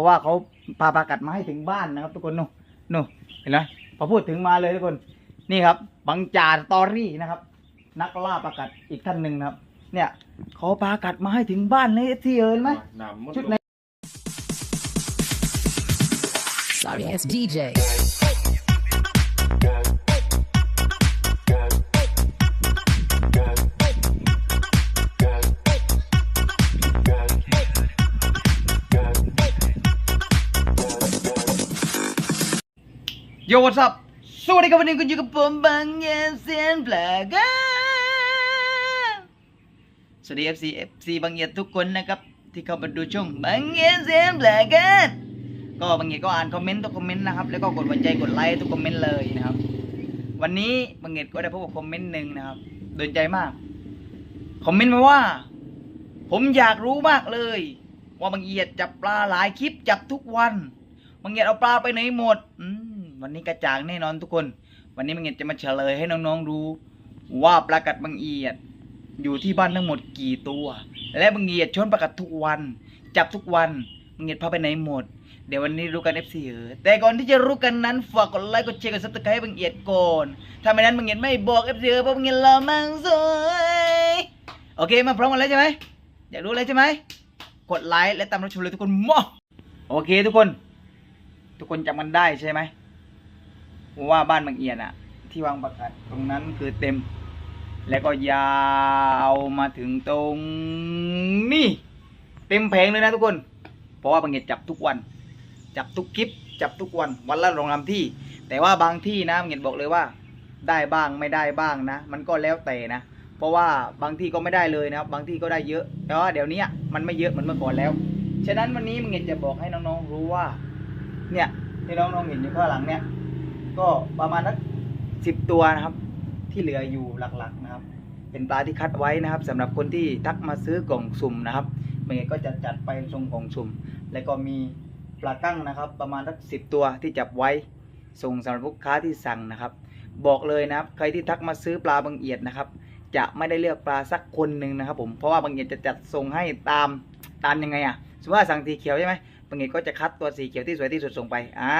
ราะว่าเขาพาปลากัดมาให้ถึงบ้านนะครับทุกคนนู่นนู่นเห็นไหมพอพูดถึงมาเลยทุกคนนี่ครับบังจ่าสตอรี่นะครับ นักล่าปลากัดอีกท่านหนึ่งนะครับ เนี่ยเขาปลากัดมาให้ถึงบ้านเลยที่เอินไหมหนำมันชุดไหน Sorry ass DJ. Yo what's up สวัสดีครับวันนี้คุณอยู่กับผมบางเยนเซียนแปลกสวัสดี FC FC บางเยียนทุกคนนะครับ ที่เข้ามาดูช่องบางเยียนเซียนแปลกก็บางเยียนก็อ่านคอมเมนต์ทุกคอมเมนต์นะครับแล้วก็กดหัวใจกดไลค์ทุกคอมเมนต์เลยนะครับ วันนี้บางเยียนก็ได้พบกับคอมเมนต์หนึ่งนะครับโดนใจมากคอมเมนต์มาว่า ผมอยากรู้มากเลย ว่าบางเอียจับปลาหลายคลิปจับทุกวันบางเอียเอาปลาไปไหนหมดอืม วันนี้กระจ่างแน่นอนทุกคน วันนี้บางเอียดจะมาเฉลยให้น้องๆดูว่าปลากัดบางเอียด อยู่ที่บ้านทั้งหมดกี่ตัว และบางเอียดชนปลากัดทุกวัน จับทุกวันบางเอียดพาไปไหนหมด เดี๋ยววันนี้รู้กัน FC เออแต่ก่อนที่จะรู้กันนั้นฝากกดไลค์กดแชร์กดซับสไครต์ให้บางเอียดก่อนถ้าไม่นั้นบางเอียดไม่บอก FC เออเพราะบางเอียดรอมังสวยโอเคมาพร้อมกันแล้วใช่ไหมอยากรู้เลยใช่ไหมกดไลค์และตามรับชมเลยทุกคนมอโอเคทุกคน ทุกคนจำกันได้ใช่ไหม ว่าบ้านบางเอียนอะที่วางประกาศตรงนั้นคือเต็ม แล้วก็ยาวมาถึงตรงนี่ เต็มแผงเลยนะทุกคน เพราะว่าบางเอียนจับทุกวัน จับทุกคลิป จับทุกวัน วันละโรงแรมที่ แต่ว่าบางที่นะบางเอียนบอกเลยว่า ได้บ้างไม่ได้บ้างนะ มันก็แล้วแต่นะ เพราะว่าบางที่ก็ไม่ได้เลยนะครับ บางที่ก็ได้เยอะ แต่ว่าเดี๋ยวนี้มันไม่เยอะเหมือนเมื่อก่อนแล้ว ฉะนั้นวันนี้มึงเห็นจะบอกให้น้องๆรู้ว่า เนี่ยที่น้องๆเห็นอยู่ข้างหลังเนี่ย ก็ประมาณสักสิบตัวนะครับ ที่เหลืออยู่หลักๆนะครับ เป็นปลาที่คัดไว้นะครับสำหรับคนที่ทักมาซื้อกล่องสุ่มนะครับมึงเห็นก็จะจัดไปทรงกล่องสุ่ม แล้วก็มีปลากั้งนะครับ ประมาณสักสิบตัวที่จับไว้ส่งสำหรับลูกค้าที่สั่งนะครับ บอกเลยนะครับ ใครที่ทักมาซื้อปลาบางเอียดนะครับ จะไม่ได้เลือกปลาสักคนหนึ่งนะครับ ผมเพราะว่าบางเอียดจะจัดส่งให้ตามตามยังไงอะสมมติว่าสั่งสีเขียวใช่ไหม บางเอียดก็จะคัดตัวสีเขียวที่สวยที่สุดส่งไปอ่า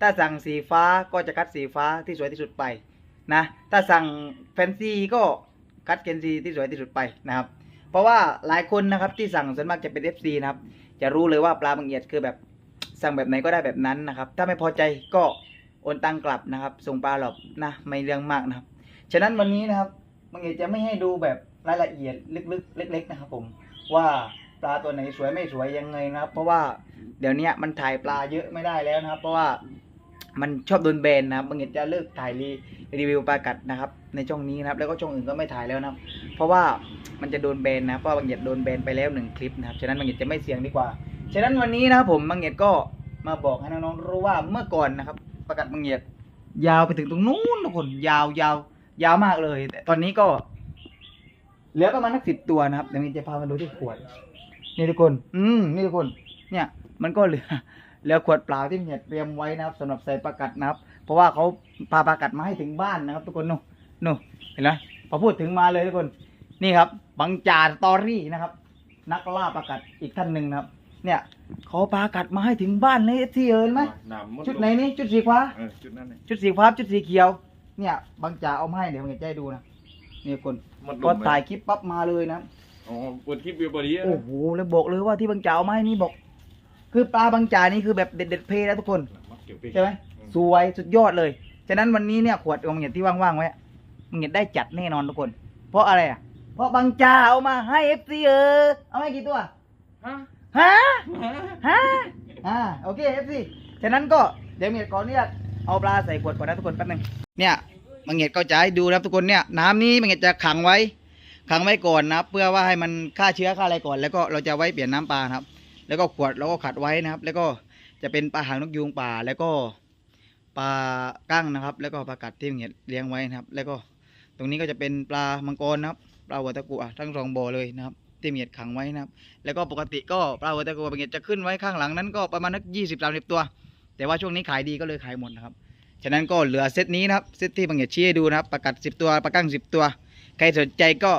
ถ้าสั่งสีฟ้าก็จะคัดสีฟ้าที่สวยที่สุดไปนะถ้าสั่งแฟนซีก็คัดเกนซีที่สวยที่สุดไปนะครับ เพราะว่าหลายคนนะครับที่สั่งส่วนมากจะเป็น FC นะครับจะรู้เลยว่าปลาบางเอียดคือแบบสั่งแบบไหนก็ได้แบบนั้นนะครับ ถ้าไม่พอใจก็โอนตังกลับนะครับ ส่งปลาหรอกนะไม่เรื่องมากนะครับ ฉะนั้นวันนี้นะครับบางเอียดจะไม่ให้ดูแบบรายละเอียดลึกๆ เล็ก ๆ นะครับผมว่าปลาตัวไหนสวยไม่สวยยังไงนะครับ เพราะว่า เดี๋ยวนี้มันถ่ายปลาเยอะไม่ได้แล้วนะครับ เพราะว่ามันชอบโดนแบนนะครับบางเอียดจะเลิกถ่ายรีรีวิวปลากัดนะครับ ในช่องนี้นะครับ แล้วก็ช่องอื่นก็ไม่ถ่ายแล้วนะครับ เพราะว่ามันจะโดนแบนนะเพราะบางเอียดโดนแบนไปแล้วหนึ่งคลิปนะครับฉะนั้นบางเอียดจะไม่เสี่ยงดีกว่า ฉะนั้นวันนี้นะครับผมบางเอียดก็มาบอกให้น้องๆรู้ว่าเมื่อก่อนนะครับประกัดบางเอียดยาวไปถึงตรงนู้นทุกคนยาวยาวยาวมากเลย แต่ตอนนี้ก็เหลือประมาณสักสิบตัวนะครับเดี๋ยวนี้จะพามาดูที่ขวดนี่ทุกคน อืมนี่ทุกคน เนี่ย มันก็เหลือเหลือขวดเปล่าที่เหียดเตรียมไว้นะครับสำหรับใส่ประกัดนะครับ เพราะว่าเขาพาประกัดมาให้ถึงบ้านนะครับ ทุกคนนู่นนู่นเห็นไหมพอพูดถึงมาเลยทุกคน นี่ครับ บังจ่าสตอรี่นะครับ นักล่าประกัดอีกท่านหนึ่งนะครับ เนี่ยเขาปลากัดมาให้ถึงบ้านเลยที่เอินไหมหนำมันชุดไหนนี่ชุดสีฟ้าเออชุดนั้นเนี่ยชุดสีฟ้าชุดสีเขียว เนี่ยบางจ่าเอามาให้เดี๋ยวผมจะให้ดูนะนี่คนมันพอถ่ายคลิปปั๊บมาเลยนะอ๋อเปิดคลิปวิวบอดี้โอ้โหแล้วบอกเลยว่าที่บางจ่าเอามาให้นี่บอก คือปลาบางจ่านี่คือแบบเด็ดเด็ดๆเพนะทุกคน ใช่ไหมสวยสุดยอดเลย ฉะนั้นวันนี้เนี่ยขวดของเงียดที่ว่างๆไว้มึงเงียดได้จัดแน่นอนทุกคน เพราะอะไรอะ เพราะบางจ่าเอามาให้เอฟซีเออ เอาให้กี่ตัวฮะฮะฮะอ่าโอเคเอฟซีฉะนั้นก็เดี๋ยวเงียดก่อนเนี่ยเอาปลาใส่ขวดก่อนนะทุกคนแป๊บนึงเนี่ยบางเงียดก็จะให้ดูนะครับทุกคนเนี่ยน้ำนี้บางเงียดจะขังไว้ขังไว้ก่อนนะครับเพื่อว่าให้มันฆ่าเชื้อฆ่าอะไรก่อนแล้วก็เราจะไว้เปลี่ยนน้ำปลานะครับ แล้วก็ขวดเราก็ขัดไว้นะครับ แล้วก็จะเป็นปลาหางนกยูงป่า แล้วก็ปลากั้งนะครับ แล้วก็ปลากัดที่เงียเลี้ยงไว้นะครับ แล้วก็ตรงนี้ก็จะเป็นปลามังกรนะครับปลาหัวตะกั่วทั้งสองบ่อเลยนะครับที่เมียดขังไว้นะครับ แล้วก็ปกติก็ปลาหัวตะกัวเมียดจะขึ้นไว้ข้างหลังนั้นก็ประมาณนักยี่สิบสามสิบตัว แต่ว่าช่วงนี้ขายดีก็เลยขายหมดนะครับฉะนั้นก็เหลือเซตนี้นะครับเซตที่บางเหียดชี้ให้ดูนะครับประกัดสิบตัวปลากั้งสิบตัว ใครสนใจก็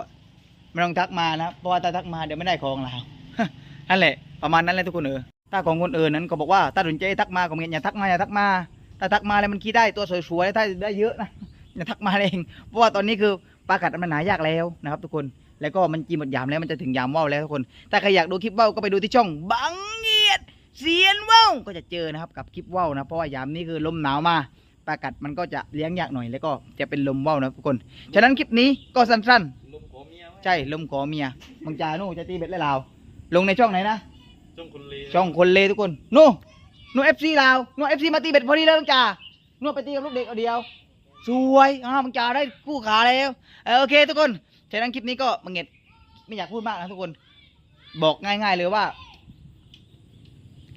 ไม่ต้องทักมานะครับเพราะว่าถ้าทักมาเดี๋ยวไม่ได้ของแล้วนั่นแหละ ประมาณนั้นเลยทุกคนเออถ้าของคนอื่นนั้นก็บอกว่าถ้าสนใจทักมาก็เงี้ยอย่าทักมาอย่าทักมาถ้าทักมาแล้วมันคิดได้ตัวสวยๆถ้าได้เยอะนะอย่าทักมาเองเพราะว่าตอนนี้คือปลากัดมันหายากแล้วนะครับทุกคนแล้วก็มันจีหมดยามแล้วมันจะถึงยามว่าวแล้วทุกคนถ้าใครอยากดูคลิปว่าวก็ไปดูที่ช่องบังเงียดเสียนว่าวก็จะเจอนะครับกับคลิปว่าวนะเพราะว่ายามนี้คือลมหนาวมาปลากัดมันก็จะเลี้ยงยากหน่อยแล้วก็จะเป็นลมว่าวนะทุกคนฉะนั้นคลิปนี้ก็สั้นๆใช่ลมขอเมียมังจานู่จะตีเบ็ดและลาวลงในช่องไหนนะ จ้องคนเลช่องคนเลทุกคนนู่นู่เอฟซีลาวนู่เอฟซีมาตีเบ็ดพอดีเลยมังจานู่ไปตีกับลูกเด็กเอาเดียว สวยอ่ามังจาได้คู่ขาแล้วเออโอเค ทุกคนฉะนั้นคลิปนี้ก็มังเงียดไม่อยากพูดมากนะทุกคน บอกง่ายๆเลยว่า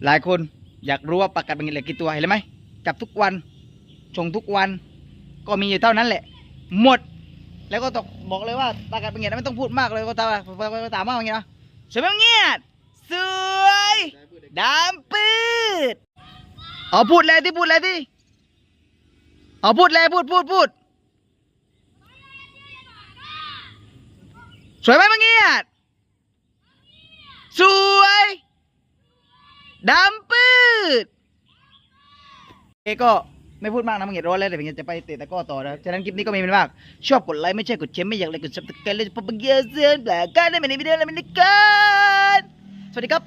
หลายคนอยากรู้ว่าปากัดมังเงียดเหลือกี่ตัวเห็นไหมจับทุกวันชงทุกวัน ก็มีอยู่เท่านั้นแหละ หมด แล้วก็ต้องบอกเลยว่าปากัดมังเงียดไม่ต้องพูดมากเลยก็ตามก็ตามว่ามังเงียดนะสวยมมังเงียดสวยดำปืด เอาพูดเลยที่พูดเลยที่เอาพูดเลยพูดพูดพูดสวยไหมมังเงียดสวยดำปืดเอก็ไม่พูดมากนะมังเงียดร้อนแล้วเดี๋ยวมังเงียดจะไปเตะตะก้อต่อนะฉะนั้นคลิปนี้ก็มีเป็นมาก ชอบกดไลค์ไม่ใช่กดแชร์ไม่อยากเลยกดซับสไครต์เลยพบกันเยอะเสือนแปลกกันได้ไหมในวิดีโอแล้วมันกันสวัสดีครับ